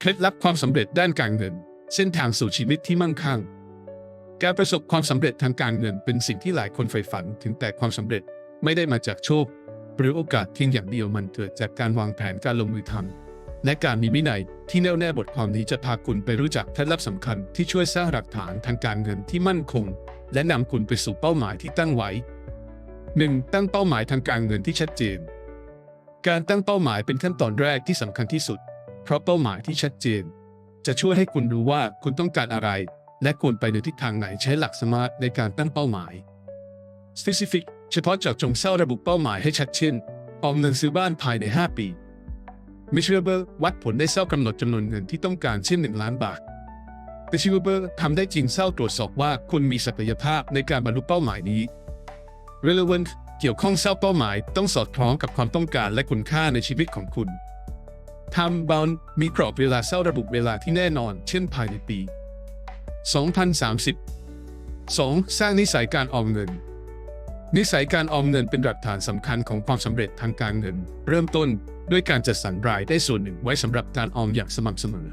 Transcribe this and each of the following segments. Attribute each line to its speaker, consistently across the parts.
Speaker 1: เคล็ดลับความสำเร็จด้านการเงิน เส้นทางสู่ชีวิตที่มั่งคั่ง การประสบความสำเร็จทางการเงินเป็นสิ่งที่หลายคนใฝ่ฝันถึงแต่ความสำเร็จไม่ได้มาจากโชค หรือโอกาสเพียงอย่างเดียวมันเกิดจากการวางแผนการลงมือทำและการมีวินัยที่แน่วแน่บทความนี้จะพาคุณไปรู้จักเคล็ดลับสำคัญที่ช่วยสร้างหลักฐานทางการเงินที่มั่นคง และนำคุณไปสู่เป้าหมายที่ตั้งไว้ 1. ตั้งเป้าหมายทางการเงินที่ชัดเจน การตั้งเป้าหมายเป็นขั้นตอนแรกที่สำคัญที่สุด เพราะเป้าหมายที่ชัดเจน จะช่วยให้คุณรู้ว่าคุณต้องการอะไร และควรไปในทิศทางไหนใช้หลักสมาร์ทในการตั้งเป้าหมาย specific เฉพาะเจาะจงเศร้าระบุเป้าหมายให้ชัดเจนออมเงินซื้อบ้านภายใน 5 ปี measurable วัดผลได้เศร้ากำหนดจำนวนเงินที่ต้องการเช่น 1 ล้านบาท achievable ทำได้จริงเศร้าตรวจสอบว่าคุณมีศักยภาพในการบรรลุเป้าหมายนี้ relevant เกี่ยวข้องเศร้าเป้าหมายต้องสอดคล้องกับความต้องการและคุณค่าในชีวิตของคุณ time bound มีกรอบเวลาเศร้าระบุเวลาที่แน่นอน เช่นภายในปี 2030 2. สร้างนิสัยการออมเงิน นิสัยการออมเงินเป็นหลักฐานสำคัญของความสำเร็จทางการเงิน เริ่มต้นด้วยการจัดสรรรายได้ส่วนหนึ่งไว้สำหรับการออมอย่างสม่ำเสมอ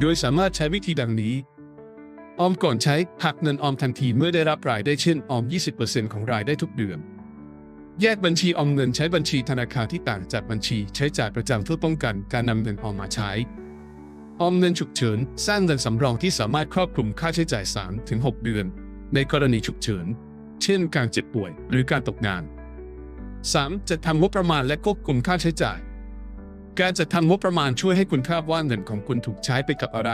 Speaker 1: โดยสามารถใช้วิธีดังนี้ ออมก่อนใช้หักเงินออมทันทีเมื่อได้รับรายได้เช่นออม 20%ของรายได้ทุกเดือน แยกบัญชีออมเงินใช้บัญชีธนาคารที่ต่างจากบัญชีใช้จ่ายประจำเพื่อป้องกันการนำเงินออมมาใช้ ออมเงินฉุกเฉิน สร้างเงินสำรองที่สามารถครอบคลุมค่าใช้จ่าย 3-6 เดือน ในกรณีฉุกเฉิน เช่นการเจ็บป่วยหรือการตกงาน 3. จะทำงบประมาณและควบคุมค่าใช้จ่าย การจัดทำงบประมาณช่วยให้คุณทราบว่าเงินของคุณถูกใช้ไปกับอะไร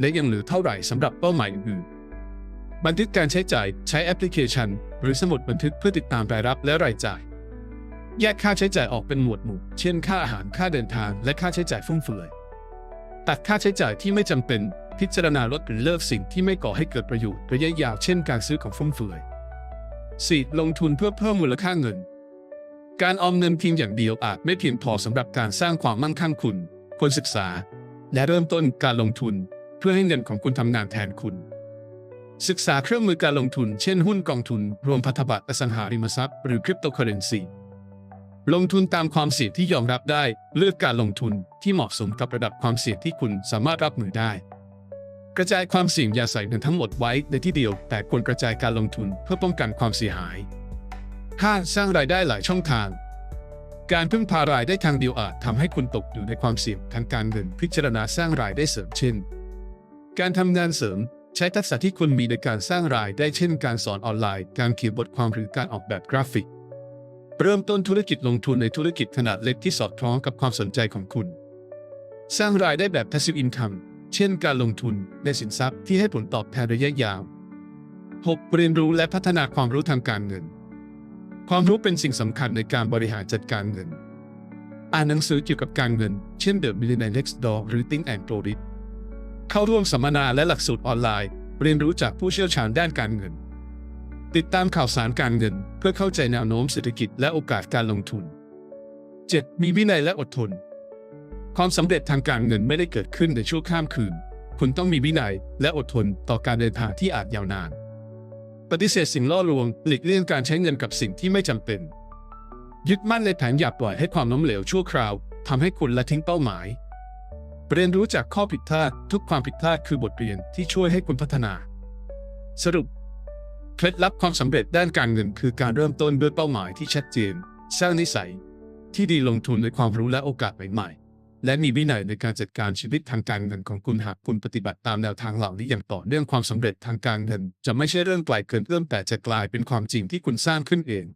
Speaker 1: และยังเหลือเท่าไหร่สำหรับเป้าหมายอื่น บันทึกการใช้จ่ายใช้แอปพลิเคชัน หรือสมุดบันทึกเพื่อติดตามรายรับและรายจ่าย แยกค่าใช้จ่ายออกเป็นหมวดหมู่ เช่น ค่าอาหารค่าเดินทาง และค่าใช้จ่ายฟุ่มเฟือย ตัดค่าใช้จ่ายที่ไม่จำเป็น พิจารณาลดหรือเลิกสิ่งที่ไม่ก่อให้เกิดประโยชน์ระยะยาวเช่นการซื้อของฟุ่มเฟือย 4. ลงทุนเพื่อเพิ่มมูลค่าเงิน การออมเงินเพียงอย่างเดียวอาจไม่เพียงพอสำหรับการสร้างความมั่งคั่งคุณควรศึกษา และเริ่มต้นการลงทุน เพื่อให้เงินของคุณทำงานแทนคุณ ศึกษาเครื่องมือการลงทุน เช่นหุ้นกองทุน รวมพันธบัตรอสังหาริมทรัพย์หรือคริปโตเคอเรนซีลงทุนตามความเสี่ยงที่ยอมรับได้ เลือกการลงทุนที่เหมาะสมกับระดับความเสี่ยงที่คุณสามารถรับมือได้ กระจายความเสี่ยงอย่าใส่เงินทั้งหมดไว้ในที่เดียว แต่ควรกระจายการลงทุนเพื่อป้องกันความเสียหาย 5. สร้างรายได้หลายช่องทาง การพึ่งพารายได้ทางเดียวอาจทำให้คุณตกอยู่ในความเสี่ยงทางการเงินพิจารณาสร้างรายได้เสริมเช่น การทำงานเสริม ใช้ทักษะที่คุณมีในการสร้างรายได้เช่นการสอนออนไลน์ การเขียนบทความหรือการออกแบบกราฟิก เริ่มต้นธุรกิจลงทุนในธุรกิจขนาดเล็กที่สอดคล้องกับความสนใจของคุณ สร้างรายได้แบบ passive income เช่นการลงทุนในสินทรัพย์ที่ให้ผลตอบแทนระยะยาว 6. เรียนรู้และพัฒนาความรู้ทางการเงิน ความรู้เป็นสิ่งสำคัญในการบริหารจัดการเงิน อ่านหนังสือเกี่ยวกับการเงิน เช่น The Millionaire Next Door หรือ Think and Grow Rich เข้าร่วมสัมมนาและหลักสูตรออนไลน์ เรียนรู้จากผู้เชี่ยวชาญด้านการเงิน ติดตามข่าวสารการเงิน เพื่อเข้าใจแนวโน้มเศรษฐกิจและโอกาสการลงทุน 7. มีวินัยและอดทน ความสำเร็จทางการเงินไม่ได้เกิดขึ้นในชั่วข้ามคืน คุณต้องมีวินัยและอดทนต่อการเดินทางที่อาจยาวนาน ปฏิเสธสิ่งล่อลวงหลีกเลี่ยงการใช้เงินกับสิ่งที่ไม่จำเป็น ยึดมั่นในแผนอย่าปล่อยให้ความล้มเหลวชั่วคราวทำให้คุณละทิ้งเป้าหมาย เรียนรู้จากข้อผิดพลาดทุกความผิดพลาดคือบทเรียนที่ช่วยให้คุณพัฒนา สรุป เคล็ดลับความสำเร็จด้านการเงินคือการเริ่มต้นด้วยเป้าหมายที่ชัดเจน สร้างนิสัย ที่ดีลงทุนในความรู้และโอกาสใหม่ๆ และมีวินัยในการจัดการชีวิตทางการเงินของคุณหากคุณปฏิบัติตามแนวทางเหล่านี้อย่างต่อเนื่องความสำเร็จทางการเงิน จะไม่ใช่เรื่องไกลเกินเอื้อมแต่จะกลายเป็นความจริงที่คุณสร้างขึ้นเอง